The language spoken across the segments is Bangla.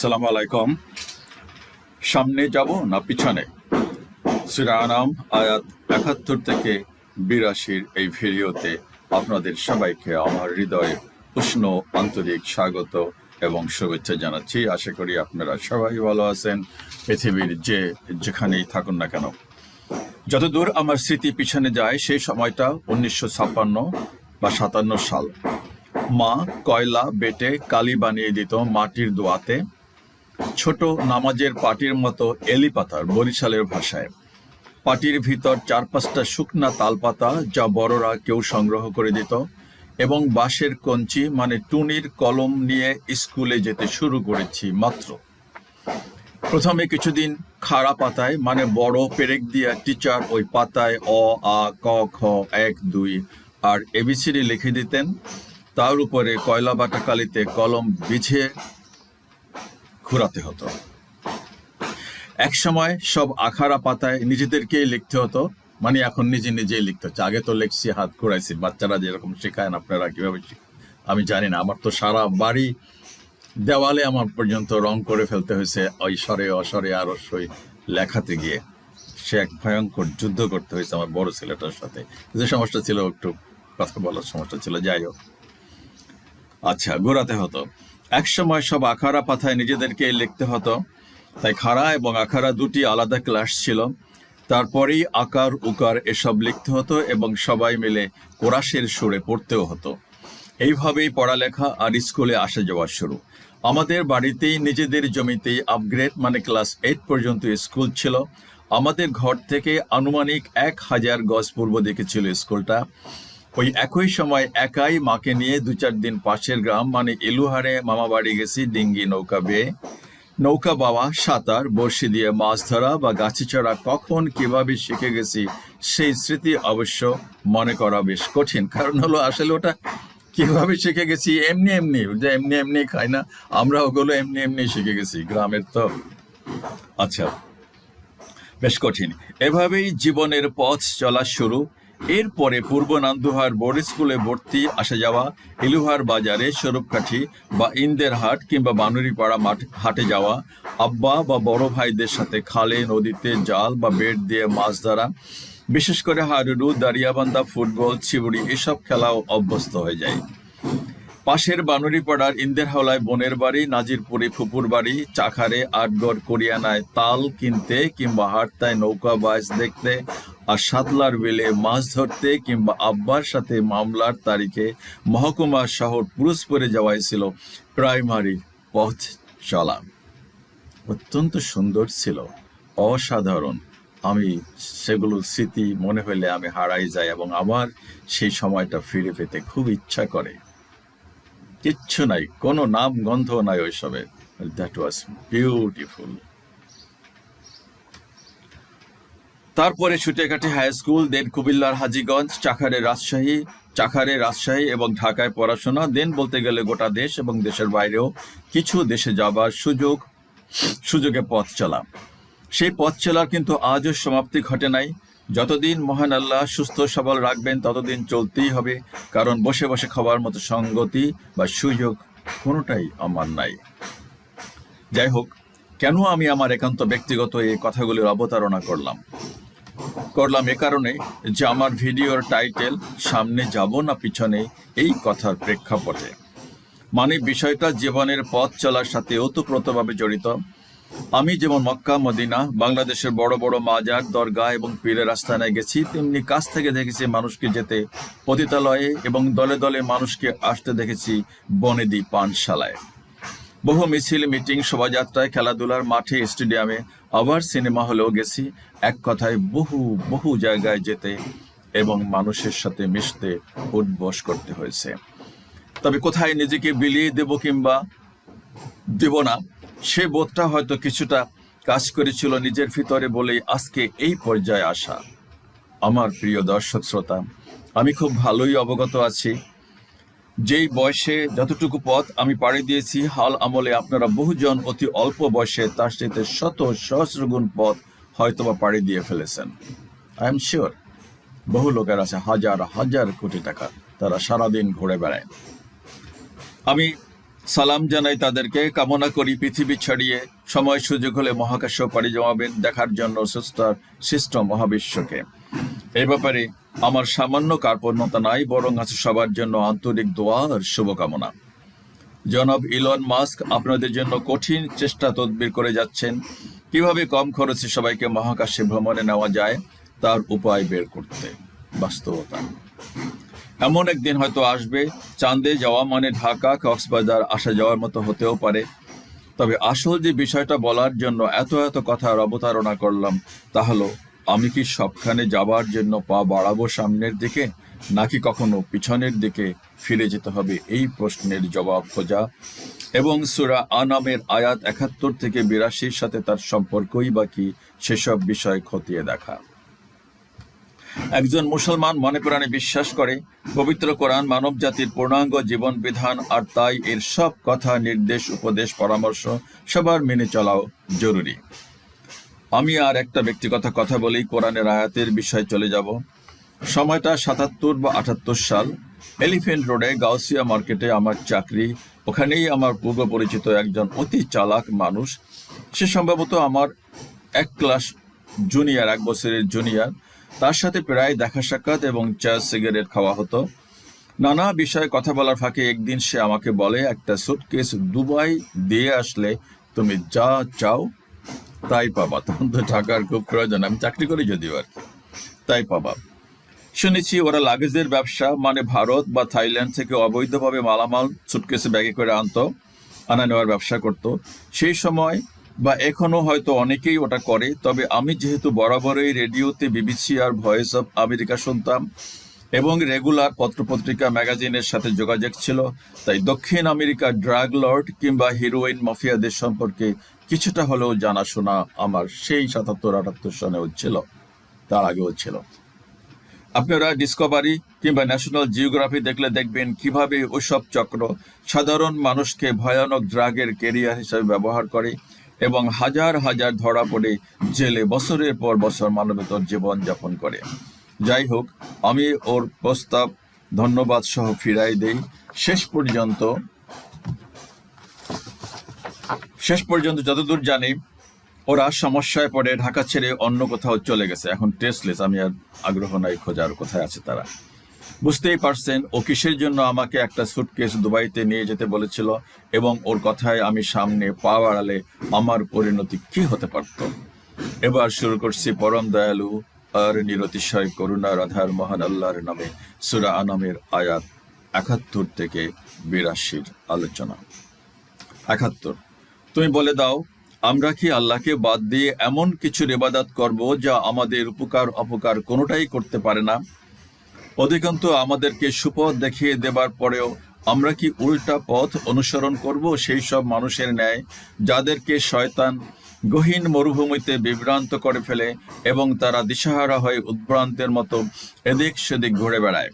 সালাম আলাইকুম। সামনে যাব না পিছনে? শ্রীরানাম আয়াত একাত্তর থেকে বিরাশির এই ভিডিওতে আপনাদের সবাইকে আমার হৃদয়ে উষ্ণ আন্তরিক স্বাগত এবং শুভেচ্ছা জানাচ্ছি। আশা করি আপনারা সবাই ভালো আছেন, পৃথিবীর যে যেখানেই থাকুন না কেন। যতদূর আমার স্মৃতি পিছনে যায়, সেই সময়টা উনিশশো ছাপ্পান্ন বা সাতান্ন সাল। মা কয়লা বেটে কালি বানিয়ে দিত মাটির দোয়াতে। ছোট নামাজের পাটির মতো এলি পাতার বরিশালের ভাষায়। পাটির ভিতর চার পাঁচটা শুকনা তালপাতা যা বড়রা কেউ সংগ্রহ করে দিত এবং বাঁশের কঞ্চি মানে টুনির কলম নিয়ে স্কুলে যেতে শুরু করেছি মাত্র। প্রথমে কিছুদিন খাড়া পাতায় মানে বড় পেরেক দিয়া টিচার ওই পাতায় অ, আ, ক, খ, এক, দুই আর এবিসিডি লিখে দিতেন। তার উপরে কয়লা বাটা কালিতে কলম বিছিয়ে ঘুরাতে হতো। এক সময় সব আখাড়া পাতায় নিজেদেরকেই লিখতে হতো। মানে এখন নিজে নিজেই লিখতে হচ্ছে। আগে তো লেখছি, হাত ঘুরাইছি। বাচ্চারা যেরকম শেখায় আপনারা কীভাবে আমি জানি না। আমার তো সারা বাড়ি দেওয়ালে আমার পর্যন্ত রং করে ফেলতে হয়েছে। ওই স্বরে অস্বরে আর অস্বই লেখাতে গিয়ে। সে এক ভয়ঙ্কর যুদ্ধ করতে হয়েছে আমার বড় ছেলেটার সাথে। যে সমস্যা ছিল, একটু কথা বলার সমস্যা ছিল। যাই হোক। আচ্ছা ঘোরাতে হতো। এক সময় সব আখাড়া পাথায় নিজেদেরকে লিখতে হতো। তাই খাড়া এবং আখাড়া দুটি আলাদা ক্লাস ছিল। তারপরেই আকার, উকার এসব লিখতে হতো এবং সবাই মিলে কোরাসের সুরে পড়তেও হতো। এইভাবেই পড়ালেখা আর স্কুলে আসা যাওয়া শুরু। আমাদের বাড়িতেই নিজেদের জমিতেই আপগ্রেড মানে ক্লাস এইট পর্যন্ত স্কুল ছিল। আমাদের ঘর থেকে আনুমানিক এক হাজার গজ পূর্ব দিকে ছিল স্কুলটা। ওই একই সময় একাই মাকে নিয়ে দু চার দিন পাশের গ্রাম মানে এলুহারে মামা বাড়ি গেছি, ডিঙ্গি নৌকা বেয়ে। নৌকা বাওয়া সাঁতার, বড়শি দিয়ে মাছ ধরা বা গাছে চড়া কখন কীভাবে শিখে গেছি, সেই স্মৃতি অবশ্য মনে করা বেশ কঠিন। কারণ হলো আসলে ওটা কীভাবে শিখে গেছি, এমনি এমনি, যে এমনি এমনি খাই না, আমরা ওগুলো এমনি এমনি শিখে গেছি, গ্রামের তো। আচ্ছা বেশ কঠিন। এভাবেই জীবনের পথ চলা শুরু। এরপরে পূর্ব নান্দুহার বোর্ড স্কুলে ভর্তি আসা যাওয়া ইলুহার বাজারে স্বরূপকাঠি বা ইন্দের হাট কিংবা বানুরিপাড়া মাঠ হাটে যাওয়া, আব্বা বা বড় ভাইদের সাথে খালে, নদীতে জাল বা বেড দিয়ে মাছ ধরা, বিশেষ করে হাডুডু, দাঁড়িয়াবান্ধা, ফুটবল ছিবুড়ি এসব খেলাও অভ্যস্ত হয়ে যায়। পাশের বানুরিপাড়ার ইন্দেরহাওলায় বোনের বাড়ি, নাজিরপুরে ফুপুর বাড়ি, চাখারে, আটগড়, কোরিয়ানায় তাল কিনতে কিংবা হাটতায় নৌকা, বাস দেখতে আর সাতলার বেলে মাছ ধরতে কিংবা আব্বার সাথে মামলার তারিখে মহকুমা শহর পুরস্পরে যাওয়াই ছিল প্রাইমারি পথ চলা অত্যন্ত সুন্দর ছিল, অসাধারণ। আমি সেগুলো স্মৃতি মনে হলে আমি হারাই যাই এবং আমার সেই সময়টা ফিরে পেতে খুব ইচ্ছা করে। কিচ্ছু নাই, কোনো নাম গন্ধ নাই ওইসবের। দ্যাট ওয়াজ বিউটিফুল তারপরে ছুটেকাটি হাই স্কুল, দেন কুমিল্লার হাজিগঞ্জ চাখারে রাজশাহী চাখারে রাজশাহী এবং ঢাকায় পড়াশোনা, দেন বলতে গেলে গোটা দেশ এবং দেশের বাইরেও কিছু দেশে যাবার সুযোগ, সুযোগে পথ চলা। সেই পথ চলার কিন্তু আজও সমাপ্তি ঘটে নাই। যতদিন মহান আল্লাহ সুস্থ সবল রাখবেন, ততদিন চলতেই হবে, কারণ বসে বসে খাওয়ার মতো সঙ্গতি বা সুযোগ কোনোটাই আমার নাই। যাই হোক, কেন আমি আমার একান্ত ব্যক্তিগত এই কথাগুলির অবতারণা করলাম? করলাম এ কারণে যে আমার ভিডিওর টাইটেল, সামনে যাব না পিছনে এই কথার প্রেক্ষাপটে। মানে বিষয়টা জীবনের পথ চলার সাথে ওতপ্রোতভাবে জড়িত। আমি যেমন মক্কা, মদিনা, বাংলাদেশের বড় বড় মাজার দরগা এবং পীরের আস্থানায় গেছি, তেমনি কাছ থেকে দেখেছি মানুষকে যেতে, পতিতালয়ে এবং দলে দলে মানুষকে আসতে দেখেছি বনেদি পানশালায়। বহু মিছিল, মিটিং, শোভাযাত্রায় খেলাধুলার মাঠে স্টেডিয়ামে আবার সিনেমা হলেও গেছি। এক কথায় বহু বহু জায়গায় যেতে এবং মানুষের সাথে মিশতে উদ্বস করতে হয়েছে। তবে কোথায় নিজেকে বিলিয়ে দেব কিংবা দেব না, সে বোধটা হয়তো কিছুটা কাজ করেছিল নিজের ভিতরে বলেই আজকে এই পর্যায়ে আসা। আমার প্রিয় দর্শক, শ্রোতা, আমি খুব ভালোই অবগত আছি। যেই বয়সে যতটুকু পথ আমি পাড়ি দিয়েছি, হাল আমলে আপনারা বহুজন অতি অল্প বয়সে তার সাথে শত সহস্র গুণ পথ হয়তোবা পাড়ি দিয়ে ফেলেছেন। আই এম শিওর বহু লোকের আছে, হাজার হাজার কোটি টাকা তারা সারাদিন ঘুরে বেড়ায়। আমি সালাম জানাই তাদেরকে, কামনা করি পৃথিবী ছাড়িয়ে সময় সুযোগ হলে মহাকাশ পাড়ি জমাবেন, দেখার জন্য সুস্থ আর শিষ্ট মহাবিশ্বকে। এই ব্যাপারে আমার সামান্য কার্পণ্যতা নাই, বরং আছে সবার জন্য আন্তরিক দোয়া আর শুভকামনা। জনাব ইলন মাস্ক, আপনাদের জন্য কঠিন চেষ্টা তদবির করে যাচ্ছেন। কীভাবে কম খরচে সবাইকে মহাকাশে ভ্রমণে নেওয়া যায়, তার উপায় বের করতে বাস্তবতা। এমন একদিন হয়তো আসবে, চাঁদে যাওয়া মানে ঢাকা, কক্সবাজার আসা যাওয়ার মতো হতেও পারে। তবে আসল যে বিষয়টা বলার জন্য এত এত কথার অবতারণা করলাম, তা হলো আমি কি সবখানে যাবার জন্য পা বাড়াবো সামনের দিকে, নাকি কখনো পিছনের দিকে ফিরে যেতে হবে? এই প্রশ্নের জবাব খোঁজা এবং সুরা আনামের আয়াত একাত্তর থেকে বিরাশির সাথে তার সম্পর্কই বা কি সেসব বিষয় খতিয়ে দেখা। একজন মুসলমান মনে প্রাণে বিশ্বাস করে, পবিত্র কোরআন মানব জাতির পূর্ণাঙ্গ জীবন বিধান আর তাই এর সব কথা, নির্দেশ, উপদেশ, পরামর্শ সবার মেনে চলাও জরুরি। আমি আর একটা ব্যক্তিগত কথা বলেই কোরআনের আয়াতের বিষয়ে চলে যাব। সময়টা সাতাত্তর বা আটাত্তর সাল। এলিফেন্ট রোডে গাউসিয়া মার্কেটে আমার চাকরি। ওখানেই আমার পূর্ব পরিচিত একজন অতি চালাক মানুষ। সে সম্ভবত আমার এক ক্লাস জুনিয়র, এক বছরের জুনিয়র। তার সাথে প্রায় দেখা সাক্ষাৎ এবং চা সিগারেট খাওয়া হতো। নানা বিষয়ে কথা বলার ফাঁকে একদিন সে আমাকে বলে, একটা সুটকেস দুবাই দিয়ে আসলে তুমি যা চাও তাই পাবা, তখন তো টাকার খুব প্রয়োজন, আমি চাকরি করি যদিও আর তাই পাবা। শুনেছি ওরা লাগেজের ব্যবসা মানে ভারত বা থাইল্যান্ড থেকে অবৈধভাবে মালামাল সুটকেসে ব্যাগে করে আনতো, আনা নেওয়ার ব্যবসা করত। সেই সময়, বা এখনও হয়তো অনেকেই ওটা করে, তবে আমি যেহেতু বরাবরই রেডিওতে বিবিসি আর ভয়েস অফ আমেরিকা শুনতাম এবং রেগুলার পত্রপত্রিকা ম্যাগাজিনের সাথে যোগাযোগ ছিল, তাই দক্ষিণ আমেরিকার ড্রাগ লর্ড কিংবা হিরোইন মাফিয়াদের সম্পর্কে কিছুটা হলেও জানাশোনা আমার সেই সাতাত্তর আটাত্তর সনেও ছিল, তার আগেও ছিল। আপনারা ডিসকভারি কিংবা ন্যাশনাল জিওগ্রাফি দেখলে দেখবেন কীভাবে ওইসব চক্র সাধারণ মানুষকে ভয়ানক ড্রাগের কেরিয়ার হিসেবে ব্যবহার করে এবং হাজার হাজার ধরা পড়ে জেলে বছরের পর বছর মানবেতর জীবন যাপন করে। যাই হোক, আমি ওর প্রস্তাব ধন্যবাদ সহ ফিরাই দেই। শেষ পর্যন্ত শেষ পর্যন্ত যতদূর জানি, ওরা সমস্যায় পড়ে, ঢাকা ছেড়ে অন্য কোথাও চলে গেছে। এখন টেস্টলেস আমি আর আগ্রহ নাই খোঁজার কোথায় আছে তারা। বুঝতেই পারছেন, ও কিসের জন্য আমাকে একটা সুটকেস দুবাইতে নিয়ে যেতে বলেছিল এবং ওর কথায় আমি সামনে পা বাড়ালে আমার পরিণতি কি হতে পারত? এবার শুরু করছি পরম দয়ালু আর নিরতিশয় করুণা রাধার মহান আল্লাহর নামে সুরা আনামের আয়াত একাত্তর থেকে বিরাশির আলোচনা। একাত্তর। তুমি বলে দাও, আমরা কি আল্লাহকে বাদ দিয়ে এমন কিছু রেবাদাত করব যা আমাদের উপকার, অপকার কোনোটাই করতে পারে না? অধিকন্ত আমাদেরকে সুপথ দেখিয়ে দেবার পরেও আমরা কি উল্টা পথ অনুসরণ করব সেই সব মানুষের ন্যায়, যাদেরকে শয়তান গহীন মরুভূমিতে বিভ্রান্ত করে ফেলে এবং তারা দিশাহারা হয়ে উদ্ভ্রান্তের মতো এদিক সেদিক ঘুরে বেড়ায়।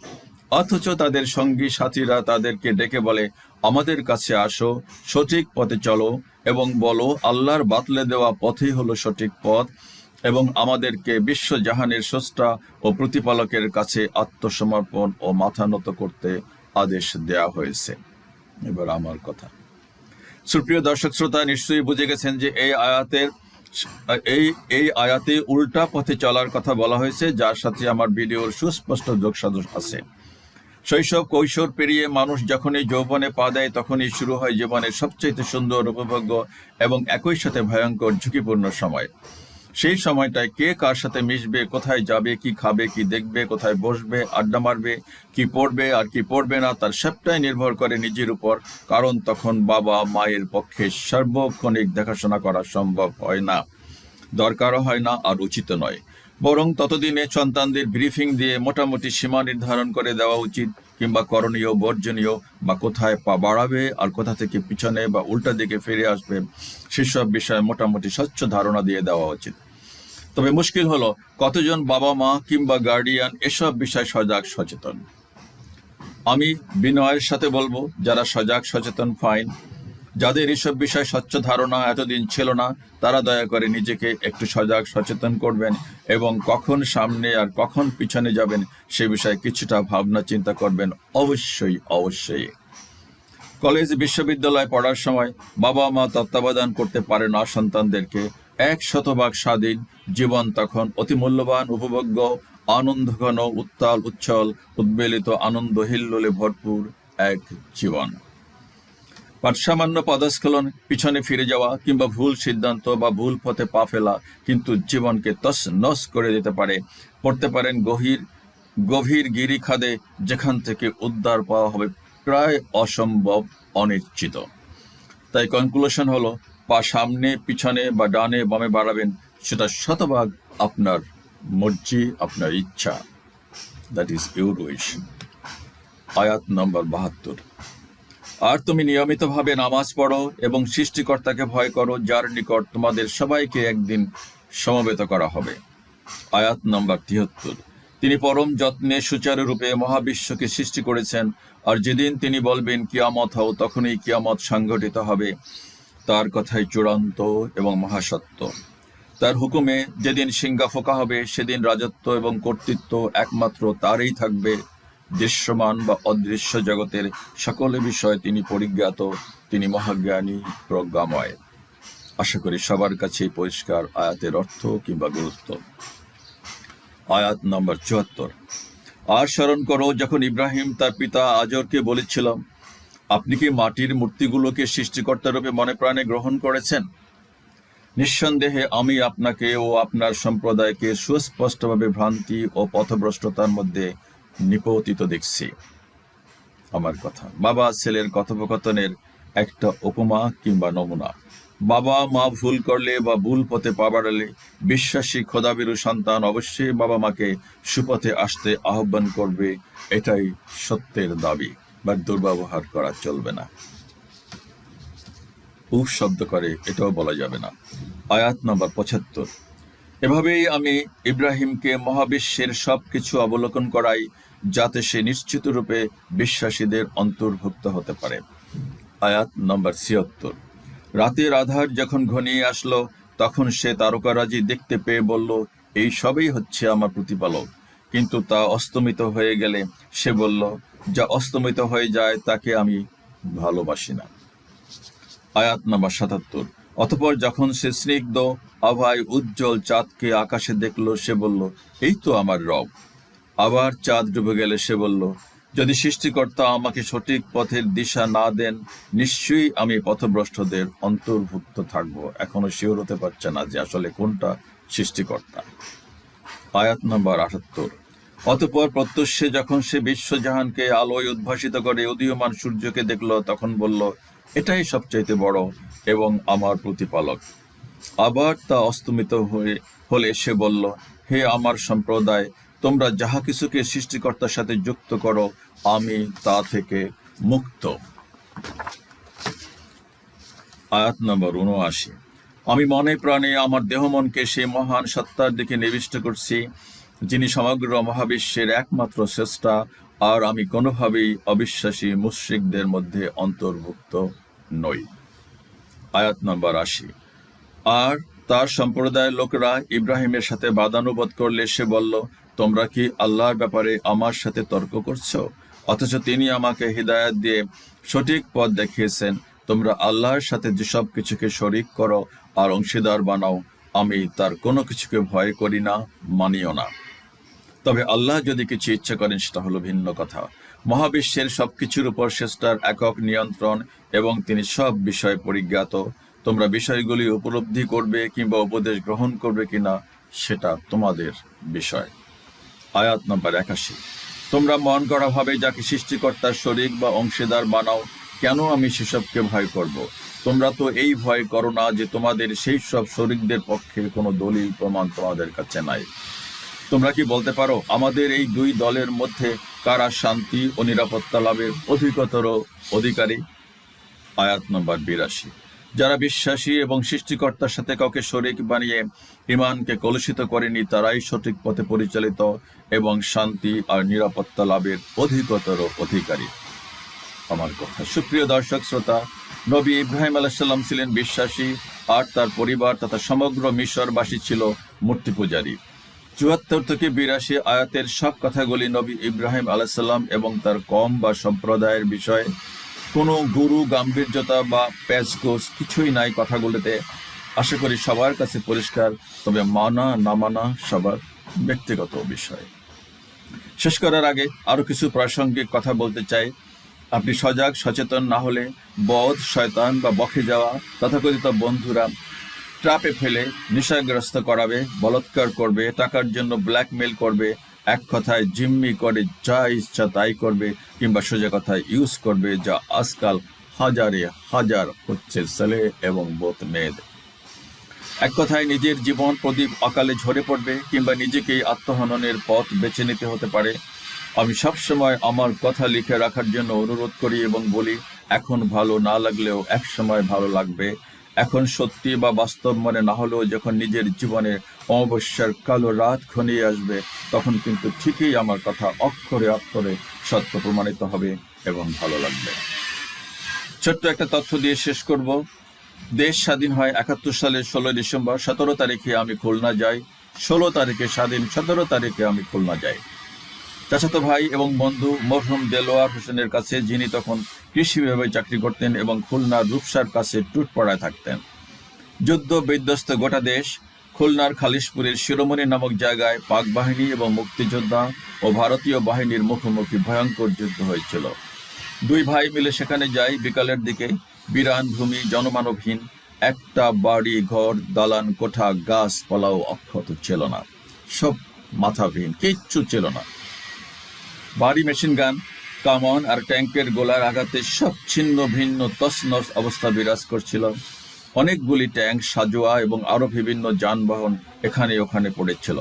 অথচ তাদের সঙ্গী সাথীরা তাদেরকে ডেকে বলে, আমাদের কাছে আসো, সঠিক পথে চলো এবং বলো, আল্লাহর বাতলে দেওয়া পথই হলো সঠিক পথ এবং আমাদেরকে বিশ্ব জাহানের স্রষ্টা ও প্রতিপালকের কাছে আত্মসমর্পণ ও মাথা নত করতে আদেশ দেয়া হয়েছে। এবার আমার কথা। সুপ্রিয় দর্শক শ্রোতা, নিশ্চয়ই বুঝে গেছেন যে এই আয়াতের, এই এই আয়াতে উল্টা পথে চলার কথা বলা হয়েছে, যার সাথে আমার ভিডিওর সুস্পষ্ট যোগসাদশ আছে। শৈশব কৈশোর পেরিয়ে মানুষ যখনই যৌবনে পা দেয়, তখনই শুরু হয় জীবনের সবচেয়ে সুন্দর, উপভোগ্য এবং একই সাথে ভয়ঙ্কর, ঝুঁকিপূর্ণ সময়। সেই সময়টায় কে কার সাথে মিশবে, কোথায় যাবে, কি খাবে, কি দেখবে, কোথায় বসবে, আড্ডা মারবে, কি পড়বে আর কি পড়বে না, তার সবটাই নির্ভর করে নিজের উপর। কারণ তখন বাবা মায়ের পক্ষে সার্বক্ষণিক দেখাশোনা করা সম্ভব হয় না। দরকারও হয় না আর উচিত নয়। বরং ততদিনে সন্তানদের ব্রিফিং দিয়ে মোটামুটি সীমা নির্ধারণ করে দেওয়া উচিত, কিংবা করণীয়, বর্জনীয়, বা কোথায় পা বাড়াবে আর কোথা থেকে পিছনে বা উল্টা দিকে ফিরে আসবে, সেসব বিষয়ে মোটামুটি স্বচ্ছ ধারণা দিয়ে দেওয়া উচিত। তবে মুশকিল হলো, কতজন বাবা মা কিংবা গার্ডিয়ান এসব বিষয় সজাগ সচেতন? আমি বিনয়ের সাথে বলব, যারা সজাগ সচেতন ফাইন যাদের এসব বিষয়ে স্বচ্ছ ধারণা এতদিন ছিল না, তারা দয়া করে নিজেকে একটু সজাগ সচেতন করবেন এবং কখন সামনে আর কখন পিছনে যাবেন, সে বিষয়ে কিছুটা ভাবনা চিন্তা করবেন। অবশ্যই অবশ্যই। কলেজ, বিশ্ববিদ্যালয়ে পড়ার সময় বাবা মা তত্ত্বাবধান করতে পারে না সন্তানদেরকে। এক শতভাগ স্বাধীন জীবন তখন অতি মূল্যবান, উপভোগ্য, আনন্দঘন, উত্তাল, উচ্ছল, উদ্বেলিত, আনন্দ হিল্লোলে ভরপুর এক জীবন। বাট সামান্য পদস্খলন, পিছনে ফিরে যাওয়া কিংবা ভুল সিদ্ধান্ত বা ভুল পথে পা ফেলা কিন্তু জীবনকে তস নস করে দিতে পারে। পড়তে পারেন গভীর গভীর গিরি খাদে যেখান থেকে উদ্ধার পাওয়া হবে প্রায় অসম্ভব, অনিশ্চিত। তাই কনক্লুশন হলো পা সামনে, পিছনে বা ডানে, বামে বাড়াবেন, সেটা শতভাগ আপনার মর্জি, আপনার ইচ্ছা। দ্যাট ইজ ইউর উইশ আয়াত নম্বর বাহাত্তর। আর তুমি নিয়মিতভাবে নামাজ পড়ো এবং সৃষ্টিকর্তাকে ভয় করো, যার নিকট তোমাদের সবাইকে একদিন সমবেত করা হবে। আয়াত নম্বর তিয়াত্তর তিনি পরম যত্নে সুচারুরূপে মহাবিশ্বকে সৃষ্টি করেছেন, আর যেদিন তিনি বলবেন, কিয়ামত হও, তখনই কিয়ামত সংঘটিত হবে। তার কথাই চূড়ান্ত এবং মহাসত্য। তার হুকুমে যেদিন সিংহা ফোকা হবে, সেদিন রাজত্ব এবং কর্তৃত্ব একমাত্র তারই থাকবে। দৃশ্যমান বা অদৃশ্য জগতের সকল বিষয়ে তিনি পরিজ্ঞাত, তিনি মহাজ্ঞানী, প্রজ্ঞাময়। আশা করি সবার কাছেই পরিষ্কার আয়াতের অর্থ কিংবা গুরুত্ব। আয়াত নম্বর চুয়াত্তর। আর স্মরণ করো, যখন ইব্রাহিম তার পিতা আজরকে বলেছিল আপনি কি মাটির মূর্তিগুলোকে সৃষ্টিকর্তা রূপে মনে প্রাণে গ্রহণ করেছেন? নিঃসন্দেহে আমি আপনাকে ও আপনার সম্প্রদায়কে সুস্পষ্টভাবে ভ্রান্তি ও পথভ্রষ্টতার মধ্যে নিপতিত দেখছি। আমার কথা। বাবা ছেলের কথোপকথনের একটা উপমা কিংবা নমুনা। বাবা মা ভুল করলে বা ভুল পথে পা বাড়ালে বিশ্বাসী খোদাবিরু সন্তান অবশ্যই বাবা মাকে সুপথে আসতে আহ্বান করবে, এটাই সত্যের দাবি। বা দুর্ব্যবহার করা চলবে না। উফ শব্দ করে, এটাও বলা যাবে না। আয়াত নম্বর পঁচাত্তর। এভাবেই আমি ইব্রাহিমকে মহাবিশ্বের সব কিছু অবলোকন করাই, যাতে সে নিশ্চিত রূপে বিশ্বাসীদের অন্তর্ভুক্ত হতে পারে। আয়াত নম্বর ছিয়াত্তর। রাতের আধার যখন ঘনিয়ে আসলো, তখন সে তারকারাজি দেখতে পেয়ে বলল, এই সবই হচ্ছে আমার প্রতিপালক। কিন্তু তা অস্তমিত হয়ে গেলে সে বলল যা অস্তমিত হয়ে যায়, তাকে আমি ভালোবাসি না। আয়াত নাম্বার সাতাত্তর। অতপর যখন সে স্নিগ্ধ আভায় উজ্জ্বল চাঁদকে আকাশে দেখল, সে বলল, এই তো আমার রব। আবার চাঁদ ডুবে গেলে সে বলল, যদি সৃষ্টিকর্তা আমাকে সঠিক পথের দিশা না দেন, নিশ্চয়ই আমি পথভ্রষ্টদের অন্তর্ভুক্ত থাকব। এখনও শিওর হতে পারছে না যে আসলে কোনটা সৃষ্টিকর্তা। আয়াত নম্বর আটাত্তর। অতপর প্রত্যুষে যখন সে বিশ্বজাহানকে আলোয় উদ্ভাসিত করে উদীয়মান সূর্যকে দেখল, তখন বলল, এটাই সবচাইতে বড় এবং আমার প্রতিপালক। আবার তা অস্তমিত হয়ে, হলে সে বলল, হে আমার সম্প্রদায়, তোমরা যাহা কিছুকে সৃষ্টিকর্তার সাথে যুক্ত করো, আমি তা থেকে মুক্ত। আয়াত নম্বর উনআশি। আমি মনে প্রাণে আমার দেহমনকে সেই মহান সত্তার দিকে নিবিষ্ট করছি যিনি সমগ্র মহাবিশ্বের একমাত্র শ্রেষ্ঠা আর আমি কোনোভাবেই অবিশ্বাসী মুশ্রিকদের মধ্যে অন্তর্ভুক্ত নই। আয়াত নম্বর আশি। আর তার সম্প্রদায়ের লোকেরা ইব্রাহিমের সাথে বাদানুবাদ করলে সে বলল, তোমরা কি আল্লাহর ব্যাপারে আমার সাথে তর্ক করছ? অথচ তিনি আমাকে হৃদায়ত দিয়ে সঠিক পথ দেখিয়েছেন। তোমরা আল্লাহর সাথে যেসব কিছুকে শরিক করো আর অংশীদার বানাও, আমি তার কোনো কিছুকে ভয় করি না, মানিও না। তবে আল্লাহ যদি কিছু ইচ্ছা করেন, সেটা হলো ভিন্ন কথা। মহাবিশ্বের সবকিছুর উপর শ্রেষ্ঠার একক নিয়ন্ত্রণ এবং তিনি সব বিষয়ে পরিজ্ঞাত। তোমরা বিষয়গুলি উপলব্ধি করবে কিংবা উপদেশ গ্রহণ করবে কিনা, সেটা তোমাদের বিষয়। আয়াত নম্বর একাশি। তোমরা মন করা ভাবে যাকে সৃষ্টিকর্তার শরিক বা অংশীদার বানাও, কেন আমি সেসবকে ভয় করব। তোমরা তো এই ভয় করো না যে তোমাদের সেই সব শরিকদের পক্ষে কোনো দলিল প্রমাণ তোমাদের কাছে নাই। তোমরা কি বলতে পারো, আমাদের এই দুই দলের মধ্যে কারা শান্তি ও নিরাপত্তা লাভের অধিকতর অধিকারী? আয়াত নম্বর বিরাশি। যারা বিশ্বাসী এবং সৃষ্টিকর্তার সাথে কাউকে শরিক বানিয়ে ইমানকে কলুষিত করেনি, তারাই সঠিক পথে পরিচালিত এবং শান্তি আর নিরাপত্তা লাভের অধিকতর অধিকারী। আমার কথা। সুপ্রিয় দর্শক, শ্রোতা, নবী ইব্রাহিম আলাহিসাল্লাম ছিলেন বিশ্বাসী, আর তার পরিবার তথা সমগ্র মিশরবাসী ছিল মূর্তি পূজারী। চুয়াত্তর থেকে বিরাশি আয়াতের সব কথাগুলি নবী ইব্রাহিম আলাহিসাল্লাম এবং তার কম বা সম্প্রদায়ের বিষয়ে কোনো গুরু, গাম্ভীর্যতা বা প্যাচগোস কিছুই নাই কথাগুলোতে। আশা করি সবার কাছে পরিষ্কার, তবে মানা না মানা সবার ব্যক্তিগত বিষয়। শেষ করার আগে আরও কিছু প্রাসঙ্গিক কথা বলতে চাই। আপনি সজাগ, সচেতন না হলে বধ শয়তান বা বকে যাওয়া তথাকথিত বন্ধুরা ট্রাপে ফেলে নেশাগ্রস্ত করাবে, বলৎকার করবে, টাকার জন্য ব্ল্যাকমেল করবে, এক কথায় জিম্মি করে যা ইচ্ছা তাই করবে, কিংবা সোজা কথায় ইউজ করবে, যা আজকাল হাজারে হাজার হচ্ছে ছেলে এবং বোধ মেয়েদের। এক কথায় নিজের জীবন প্রদীপ অকালে ঝরে পড়বে, কিংবা নিজেকেই আত্মহননের পথ বেছে নিতে হতে পারে। আমি সবসময় আমার কথা লিখে রাখার জন্য অনুরোধ করি এবং বলি, এখন ভালো না লাগলেও এক সময় ভালো লাগবে। এখন সত্যি বা বাস্তব মনে না হলেও যখন নিজের জীবনে অমাবস্যার কালো রাত ঘনিয়ে আসবে, তখন কিন্তু ঠিকই আমার কথা অক্ষরে অক্ষরে সত্য প্রমাণিত হবে এবং ভালো লাগবে। ছোট্ট একটা তথ্য দিয়ে শেষ করব। দেশ স্বাধীন হয় একাত্তর সালের ষোলো ডিসেম্বর, সতেরো তারিখে আমি খুলনা যাই, ষোলো তারিখে স্বাধীন, সতেরো তারিখে আমি খুলনা যাই। চাচাতো ভাই এবং বন্ধু মরহুম দেলোয়ার হোসেনের কাছে, যিনি তখন কৃষি বিভাগে চাকরি করতেন এবং খুলনার রূপসার কাছে টুটপড়ায় থাকতেন। যুদ্ধ বিধ্বস্ত গোটা দেশ খুলনার খালিশপুরের শিরোমণি নামক জায়গায় পাক বাহিনী এবং মুক্তিযোদ্ধা ও ভারতীয় বাহিনীর মুখোমুখি ভয়ঙ্কর যুদ্ধ হয়েছিল। দুই ভাই মিলে সেখানে যাই, বিকালের দিকে বিরান, ভূমি, জনমানবহীন, একটা বাড়ি, ঘর, দালান, কোঠা গাছপালাও অক্ষত ছিল না। সব মাথাবিহীন, কিচ্ছু ছিল না। ভারী মেশিন গান কামন আর ট্যাঙ্কের গোলার আঘাতে সব ছিন্ন ভিন্ন তছনছ অবস্থা বিরাজ করছিল। অনেকগুলি ট্যাঙ্ক, সাজোয়া এবং আরও বিভিন্ন যানবাহন এখানে ওখানে পড়েছিল।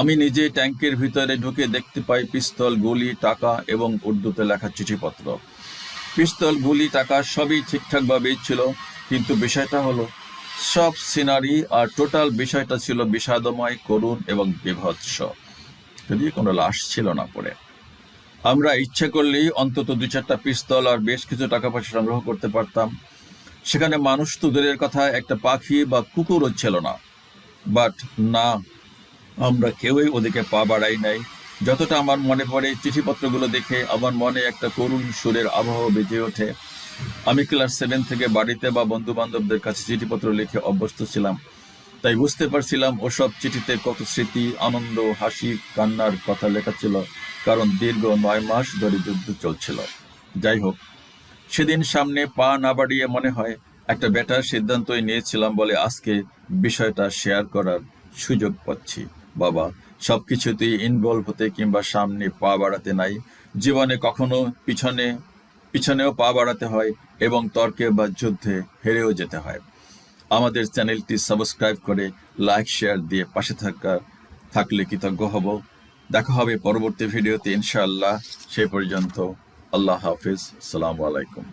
আমি নিজে ট্যাঙ্কের ভিতরে ঢুকে দেখতে পাই পিস্তল, গুলি, টাকা এবং উর্দুতে লেখা চিঠিপত্র। পিস্তল, গুলি, টাকা সবই ঠিকঠাকভাবেই ছিল, কিন্তু বিষয়টা হলো, সব সিনারি আর টোটাল বিষয়টা ছিল বিষাদময়, করুণ এবং বিভৎস। যদি কোনো লাশ ছিল না পড়ে। আমরা ইচ্ছে করলেই অন্তত দু চারটা পিস্তল আর বেশ কিছু টাকা পয়সা সংগ্রহ করতে পারতাম। সেখানে মানুষ তো দূরের কথা, একটা পাখি বা কুকুরও ছিল না। বাট না, আমরা কেউই ওদিকে পা বাড়াই নাই। যতটা আমার মনে পড়ে, চিঠিপত্রগুলো দেখে আমার মনে একটা করুণ সুরের আবহাওয়া বেজে ওঠে। আমি ক্লাস সেভেন থেকে বাড়িতে বা বন্ধু বান্ধবদের কাছে চিঠিপত্র লিখে অভ্যস্ত ছিলাম। তাই বুঝতে পারছিলাম ওসব চিঠিতে কত স্মৃতি, আনন্দ, হাসি, কান্নার কথা লেখা ছিল, কারণ দীর্ঘ নয় মাস ধরে যুদ্ধ চলছিল। যাই হোক, সেদিন সামনে পা না বাড়িয়ে মনে হয় একটা বেটার সিদ্ধান্তই নিয়েছিলাম বলে আজকে বিষয়টা শেয়ার করার সুযোগ পাচ্ছি। বাবা, সবকিছুতেই ইনভলভ হতে কিংবা সামনে পা বাড়াতে নাই। জীবনে কখনো পিছনে, পিছনেও পা বাড়াতে হয় এবং তর্কে বা যুদ্ধে হেরেও যেতে হয়। আমাদের চ্যানেলটি সাবস্ক্রাইব করে লাইক, শেয়ার দিয়ে পাশে থাকা, থাকলে কৃতজ্ঞ হব। দেখা হবে পরবর্তী ভিডিওতে, ইনশাআল্লাহ। সে পর্যন্ত আল্লাহ হাফিজ। সালামু আলাইকুম।